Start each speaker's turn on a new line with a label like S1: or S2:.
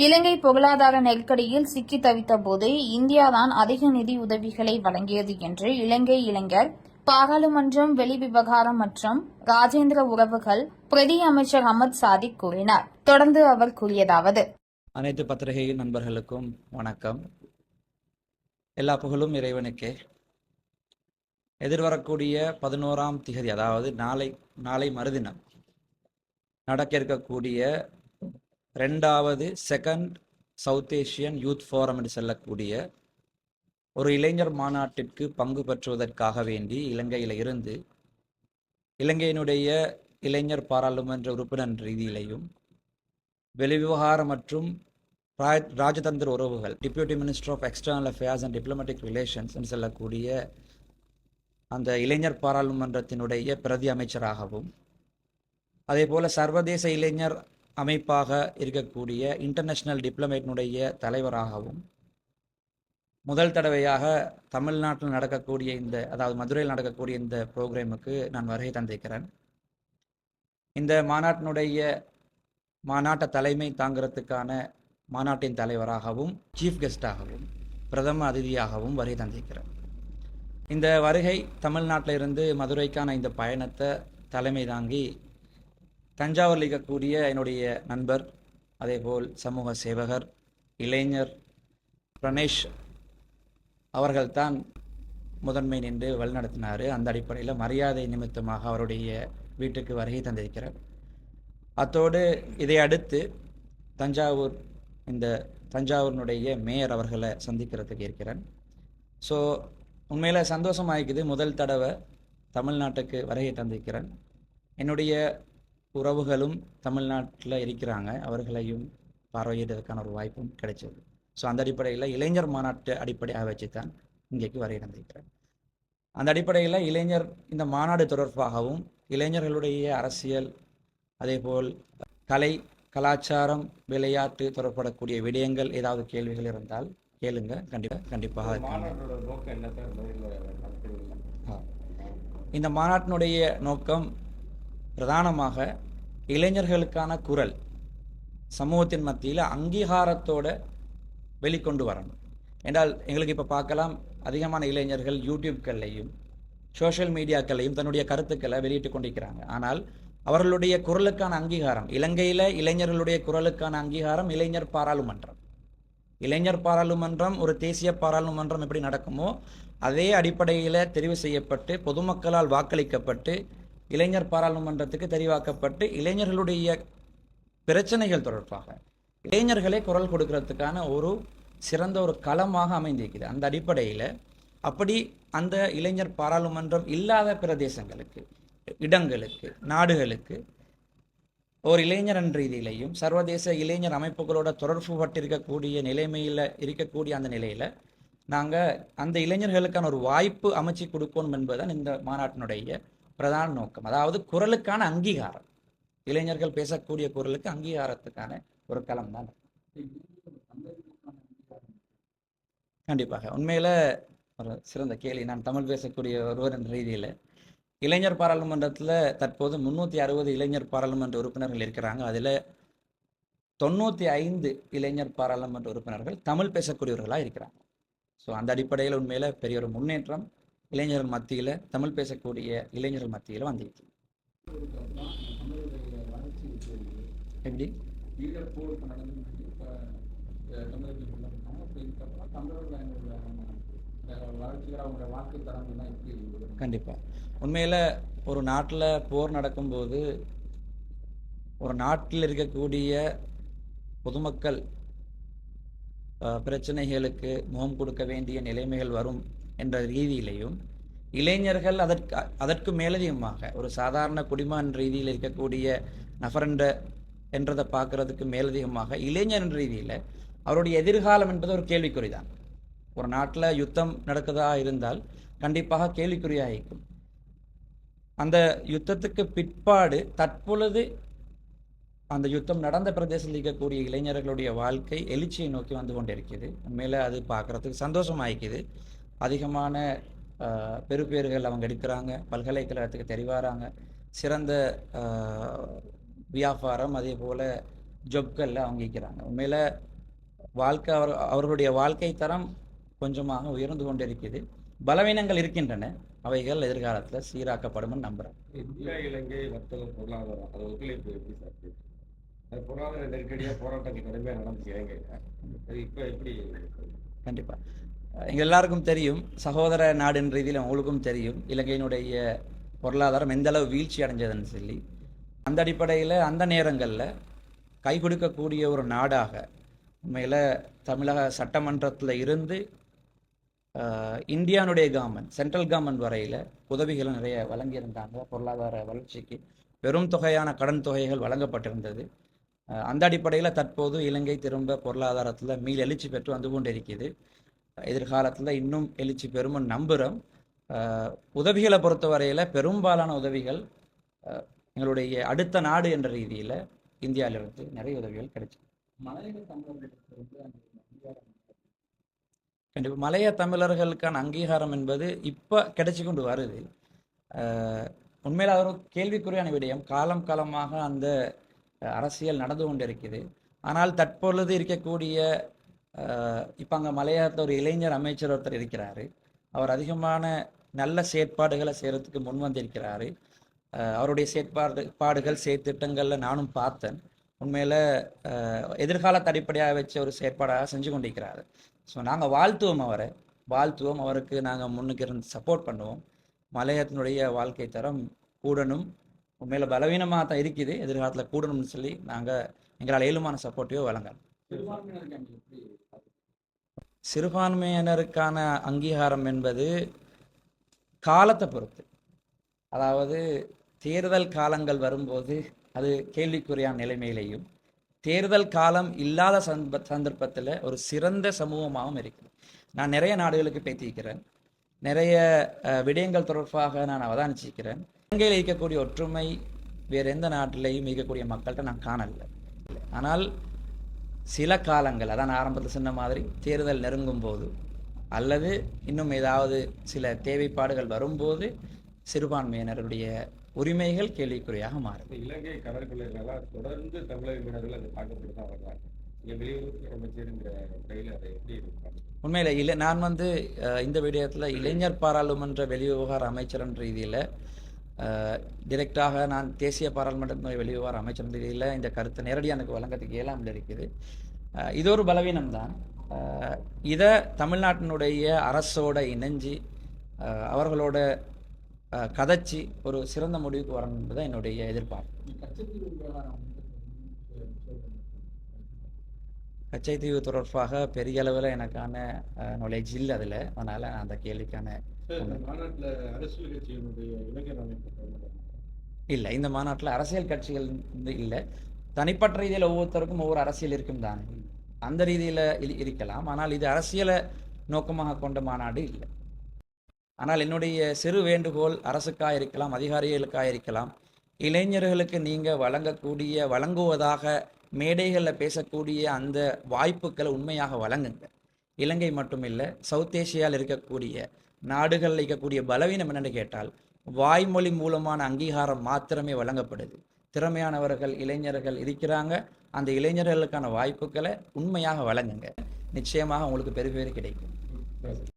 S1: இலங்கை பொருளாதார நெருக்கடியில் சிக்கி தவித்த போது இந்தியாதான் அதிக நிதி உதவிகளை வழங்கியது என்று இலங்கை இளைஞர் பாராளுமன்றம் வெளிவிவகாரம் மற்றும் ராஜேந்திர உறவுகள் பிரதி அமைச்சர் அமத் சாதிக் கூறினார். தொடர்ந்து அவர் கூறியதாவது.
S2: அனைத்து பத்திரிகை நண்பர்களுக்கும் வணக்கம். எல்லா புகழும் இறைவனுக்கே. எதிர்வரக்கூடிய பதினோராம் திகதி அதாவது நாளை நாளை மறுதினம் நடக்க இருக்கக்கூடிய ரெண்டாவது second South Asian Youth Forum என்று செல்லக்கூடிய ஒரு இளைஞர் மாநாட்டிற்கு பங்கு பெற்றுவதற்காக வேண்டி இலங்கையில் இருந்து இலங்கையினுடைய இளைஞர் பாராளுமன்ற உறுப்பினர் ரீதியிலையும் வெளிவிவகாரம் மற்றும் ராஜதந்திர உறவுகள் deputy minister of external affairs and diplomatic relations சொல்லக்கூடிய அந்த இளைஞர் பாராளுமன்றத்தினுடைய பிரதி அமைச்சராகவும் அதே போல் சர்வதேச இளைஞர் அமைப்பாக இருக்கக்கூடிய இன்டர்நேஷ்னல் டிப்ளமேட்டினுடைய தலைவராகவும் முதல் தடவையாக தமிழ்நாட்டில் நடக்கக்கூடிய இந்த அதாவது மதுரையில் நடக்கக்கூடிய இந்த ப்ரோக்ராமுக்கு நான் வருகை தந்திருக்கிறேன். இந்த மாநாட்டினுடைய மாநாட்ட தலைமை தாங்கிறதுக்கான மாநாட்டின் தலைவராகவும் சீஃப் கெஸ்டாகவும் பிரதம அதிதியாகவும் வருகை தந்திருக்கிறேன். இந்த வருகை தமிழ்நாட்டில் இருந்து மதுரைக்கான இந்த பயணத்தை தலைமை தாங்கி தஞ்சாவூரில் இருக்கக்கூடிய என்னுடைய நண்பர் அதேபோல் சமூக சேவகர் இளைஞர் பிரணேஷ் அவர்கள்தான் முதன்மை நின்று வழிநடத்தினார். அந்த அடிப்படையில் மரியாதை நிமித்தமாக அவருடைய வீட்டுக்கு வருகை தந்திருக்கிறார். அத்தோடு இதை அடுத்து தஞ்சாவூர் இந்த தஞ்சாவூரினுடைய மேயர் அவர்களை சந்திக்கிறதுக்கு இருக்கிறேன். ஸோ உண்மையில் சந்தோஷமாயிருக்குது முதல் தடவை தமிழ்நாட்டுக்கு வருகை தந்திருக்கிறேன். என்னுடைய உறவுகளும் தமிழ்நாட்டில் இருக்கிறாங்க. அவர்களையும் பார்வையிடுறதுக்கான ஒரு வாய்ப்பும் கிடைச்சது ஸோ அந்த அடிப்படையில் இளைஞர் மாநாட்டு அடிப்படையாக வச்சு தான் இங்கேக்கு வருகை தந்திருக்கிறேன். அந்த அடிப்படையில் இளைஞர் இந்த மாநாடு தொடர்பாகவும் இளைஞர்களுடைய அரசியல் அதேபோல் கலை கலாச்சாரம் விளையாட்டு தொடர்படக்கூடிய விடயங்கள் ஏதாவது கேள்விகள் இருந்தால் கேளுங்க. கண்டிப்பாக கண்டிப்பாக. இந்த மாநாட்டினுடைய நோக்கம் பிரதானமாக இளைஞர்களுக்கான குரல் சமூகத்தின் மத்தியில் அங்கீகாரத்தோட வெளிக்கொண்டு வரணும். என்றால் எங்களுக்கு இப்போ பார்க்கலாம் அதிகமான இளைஞர்கள் யூடியூப்கள்லையும் சோஷியல் மீடியாக்கள்லையும் தன்னுடைய கருத்துக்களை வெளியிட்டு கொண்டிருக்கிறாங்க. ஆனால் அவர்களுடைய குரலுக்கான அங்கீகாரம் இலங்கையில் இளைஞர்களுடைய குரலுக்கான அங்கீகாரம் இளைஞர் பாராளுமன்றம். இளைஞர் பாராளுமன்றம் ஒரு தேசிய பாராளுமன்றம் எப்படி நடக்குமோ அதே அடிப்படையில் தெரிவு செய்யப்பட்டு பொதுமக்களால் வாக்களிக்கப்பட்டு இளைஞர் பாராளுமன்றத்துக்கு தெரிவாக்கப்பட்டு இளைஞர்களுடைய பிரச்சனைகள் தொடர்பாக இளைஞர்களே குரல் கொடுக்கறதுக்கான ஒரு சிறந்த ஒரு களமாக அமைந்திருக்குது அந்த அடிப்படையில் அப்படி அந்த இளைஞர் பாராளுமன்றம் இல்லாத பிரதேசங்களுக்கு இடங்களுக்கு நாடுகளுக்கு ஒரு இளைஞர் என்ற ரீதியிலையும் சர்வதேச இளைஞர் அமைப்புகளோட தொடர்பு பட்டிருக்கக்கூடிய நிலைமையில் இருக்கக்கூடிய அந்த நிலையில் நாங்கள் அந்த இளைஞர்களுக்கான ஒரு வாய்ப்பு அமைச்சு கொடுக்கணும் என்பதுதான் இந்த மாநாட்டினுடைய பிரதான நோக்கம். அதாவது குரலுக்கான அங்கீகாரம். இளைஞர்கள் பேசக்கூடிய குரலுக்கு அங்கீகாரத்துக்கான ஒரு களம் தான். கண்டிப்பாக. உண்மையில் ஒரு சிறந்த கேள்வி. நான் தமிழ் பேசக்கூடிய ஒருவர் என்ற ரீதியில் இளைஞர் பாராளுமன்றத்தில் தற்போது முந்நூற்றி அறுபது இளைஞர் பாராளுமன்ற உறுப்பினர்கள் இருக்கிறாங்க. அதில் தொண்ணூற்றி ஐந்து இளைஞர் பாராளுமன்ற உறுப்பினர்கள் தமிழ் பேசக்கூடியவர்களாக இருக்கிறாங்க. ஸோ அந்த அடிப்படையில் உண்மையில் பெரிய ஒரு முன்னேற்றம் இளைஞர்கள் மத்தியில் தமிழ் பேசக்கூடிய இளைஞர்கள் மத்தியில் வந்திருக்கு.
S3: எப்படி?
S2: கண்டிப்பாக உண்மையில் ஒரு நாட்டில் போர் நடக்கும்போது ஒரு நாட்டில் இருக்கக்கூடிய பொதுமக்கள் பிரச்சனைகளுக்கு முகம் கொடுக்க வேண்டிய நிலைமைகள் வரும் என்ற ரீதியிலையும் இளைஞர்கள் அதற்கு அதற்கு மேலதிகமாக ஒரு சாதாரண குடிமான் ரீதியில் இருக்கக்கூடிய நபரென்ற என்றதை பார்க்கறதுக்கு மேலதிகமாக இளைஞர் என்ற ரீதியில் அவருடைய எதிர்காலம் என்பது ஒரு கேள்விக்குறிதான். ஒரு நாட்டில் யுத்தம் நடக்குதா இருந்தால் கண்டிப்பாக கேள்விக்குறியாக இருக்கும் அந்த யுத்தத்துக்கு பிற்பாடு தற்பொழுது அந்த யுத்தம் நடந்த பிரதேசத்தில் இருக்கக்கூடிய இளைஞர்களுடைய வாழ்க்கை எழுச்சியை நோக்கி வந்து கொண்டிருக்குது உண்மையில் அது பார்க்குறதுக்கு சந்தோஷமாயிக்குது அதிகமான ஆஹ், பெறுபேறுகள் அவங்க எடுக்கிறாங்க. பல்கலைக்கழகத்துக்கு தெரிவாராங்க சிறந்த வியாபாரம் அதே போல் ஜொப்களில் அவங்க இருக்கிறாங்க உண்மையில் வாழ்க்கை அவர் அவர்களுடைய வாழ்க்கை தரம் கொஞ்சமாக உயர்ந்து கொண்டிருக்குது. பலவீனங்கள் இருக்கின்றன. அவைகள் எதிர்காலத்தில் சீராக்கப்படும் நம்புகிறேன்
S4: இந்தியா இலங்கை வர்த்தக பொருளாதாரம் அது ஒத்துழைப்பு எப்படி சார்? அது பொருளாதார நெருக்கடியா போராட்டங்கள் கடுமையாக நடந்துச்சு இலங்கையில். இப்போ எப்படி
S2: கண்டிப்பாக எங்கள் எல்லாருக்கும் தெரியும் சகோதர நாடுன்ற ரீதியில் உங்களுக்கும் தெரியும் இலங்கையினுடைய பொருளாதாரம் எந்தளவு வீழ்ச்சி அடைஞ்சதுன்னு சொல்லி. அந்த அடிப்படையில் அந்த நேரங்களில் கை கொடுக்கக்கூடிய ஒரு நாடாக உண்மையில் தமிழக சட்டமன்றத்தில் இருந்து இந்தியானுடைய கவர்மெண்ட் சென்ட்ரல் கவர்மெண்ட் வரையில் உதவிகளை நிறைய வழங்கியிருந்தாங்க பொருளாதார வளர்ச்சிக்கு. பெரும் தொகையான கடன் தொகைகள் வழங்கப்பட்டிருந்தது. அந்த அடிப்படையில் தற்போது இலங்கை திரும்ப பொருளாதாரத்தில் மீள் எழுச்சி பெற்று வந்து கொண்டிருக்கிறது எதிர்காலத்தில் இன்னும் எழுச்சி பெறும் நம்புகிறோம் உதவிகளை பொறுத்தவரையில் பெரும்பாலான உதவிகள் எங்களுடைய அடுத்த நாடு என்ற ரீதியில் இந்தியாவிலிருந்து நிறைய உதவிகள் கிடைச்சு
S3: மலையக தமிழர்களுக்கு வந்து அந்த அங்கீகாரம்
S2: கண்டிப்பாக மலைய தமிழர்களுக்கான அங்கீகாரம் என்பது இப்போ கிடைச்சி கொண்டு வருது. உண்மையில் அது ஒரு கேள்விக்குறியான விடயம். காலம் காலமாக அந்த அரசியல் நடந்து கொண்டிருக்குது. ஆனால் தற்பொழுது இருக்கக்கூடிய இப்போ அங்கே மலையாளத்தில் ஒரு இளைஞர் அமைச்சர் ஒருத்தர் இருக்கிறாரு. அவர் அதிகமான நல்ல செயற்பாடுகளை செய்கிறதுக்கு முன் வந்திருக்கிறாரு. அவருடைய செயற்பாடு பாடுகள் செயற்திட்டங்களில் நானும் பார்த்தேன். உண்மையில் எதிர்காலத்தை அடிப்படையாக வச்ச ஒரு செயற்பாடாக செஞ்சு கொண்டிருக்கிறாரு. ஸோ நாங்கள் வாழ்த்துவோம் அவரை. வாழ்த்துவோம். அவருக்கு நாங்கள் முன்னுக்கு இருந்து சப்போர்ட் பண்ணுவோம். மலையத்தினுடைய வாழ்க்கை தரம் கூடணும். உண்மையில் பலவீனமாக தான் இருக்குது. எதிர்காலத்தில் கூடணும்னு சொல்லி நாங்கள் எங்களால் ஏழுமான சப்போர்ட்டையோ வழங்கலாம் சிறுபான்மையினருக்கான அங்கீகாரம் என்பது காலத்தை பொறுத்து. அதாவது தேர்தல் காலங்கள் வரும்போது அது கேள்விக்குறியான நிலைமையிலையும் தேர்தல் காலம் இல்லாத சந்த சந்தர்ப்பத்தில் ஒரு சிறந்த சமூகமாகவும் இருக்குது நான் நிறைய நாடுகளுக்கு பேத்திக்கிறேன் நிறைய விடயங்கள் தொடர்பாக நான் அவதானிச்சிருக்கிறேன். இலங்கையில் இருக்கக்கூடிய ஒற்றுமை வேறு எந்த நாட்டிலையும் இருக்கக்கூடிய மக்கள்கிட்ட நான் காணலை ஆனால் சில காலங்கள் அதான் ஆரம்பத்தில் சொன்ன மாதிரி தேர்தல் நெருங்கும் போது அல்லது இன்னும் ஏதாவது சில தேவைப்பாடுகள் வரும்போது சிறுபான்மையினருடைய உரிமைகள் கேள்விக்குறியாக மாறும்.
S4: இலங்கை கடற்கொள்ளைகளால் தொடர்ந்து தமிழக மீனவர்கள் அதை தாக்கப்பட்டு தான் வர்றாங்க
S2: உண்மையில் இல்லை நான் வந்து இந்த விடயத்தில் இளைஞர் பாராளுமன்ற வெளிவிவகார அமைச்சர் என்ற ரீதியில் டிரெக்டாக நான் தேசிய பாராளுமன்ற வெளிவிவகார அமைச்சர் நிலையில் இந்த கருத்தை நேரடியாக எனக்கு வழங்கத்துக்கு இயலாமல் இருக்குது. இது ஒரு பலவீனம்தான். இதை தமிழ்நாட்டினுடைய அரசோட இணைஞ்சு அவர்களோட கதைச்சி ஒரு சிறந்த முடிவுக்கு வரணும் என்பது என்னுடைய எதிர்பார்ப்பு.
S3: கச்சைத்தீவு
S2: தொடர்பாக பெரிய அளவில் எனக்கான நாலேஜ் இல்லை அதில். அதனால் நான் அந்த கேள்விக்கான இல்லை இந்த மாநாட்டில் அரசியல் கட்சிகள் வந்து இல்லை. தனிப்பட்ட ரீதியில் ஒவ்வொருத்தருக்கும் ஒவ்வொரு அரசியல் இருக்கும் தானே. அந்த ரீதியில் இருக்கலாம். ஆனால் இது அரசியலை நோக்கமாக கொண்ட மாநாடு இல்லை. ஆனால் என்னுடைய சிறு வேண்டுகோள் அரசுக்காக இருக்கலாம் அதிகாரிகளுக்காக இருக்கலாம் இளைஞர்களுக்கு நீங்கள் வழங்கக்கூடிய வழங்குவதாக மேடைகளில் பேசக்கூடிய அந்த வாய்ப்புகளை உண்மையாக வழங்குங்க. இலங்கை மட்டுமில்லை சவுத் ஏசியாவில் இருக்கக்கூடிய நாடுகளில் இருக்கக்கூடிய பலவீனம் என்னென்னு கேட்டால் வாய்மொழி மூலமான அங்கீகாரம் மாத்திரமே வழங்கப்படுது. திறமையானவர்கள் இளைஞர்கள் இருக்கிறாங்க. அந்த இளைஞர்களுக்கான வாய்ப்புகளை உண்மையாக வழங்குங்க. நிச்சயமாக உங்களுக்கு பெருபேறு பேர் கிடைக்கும்.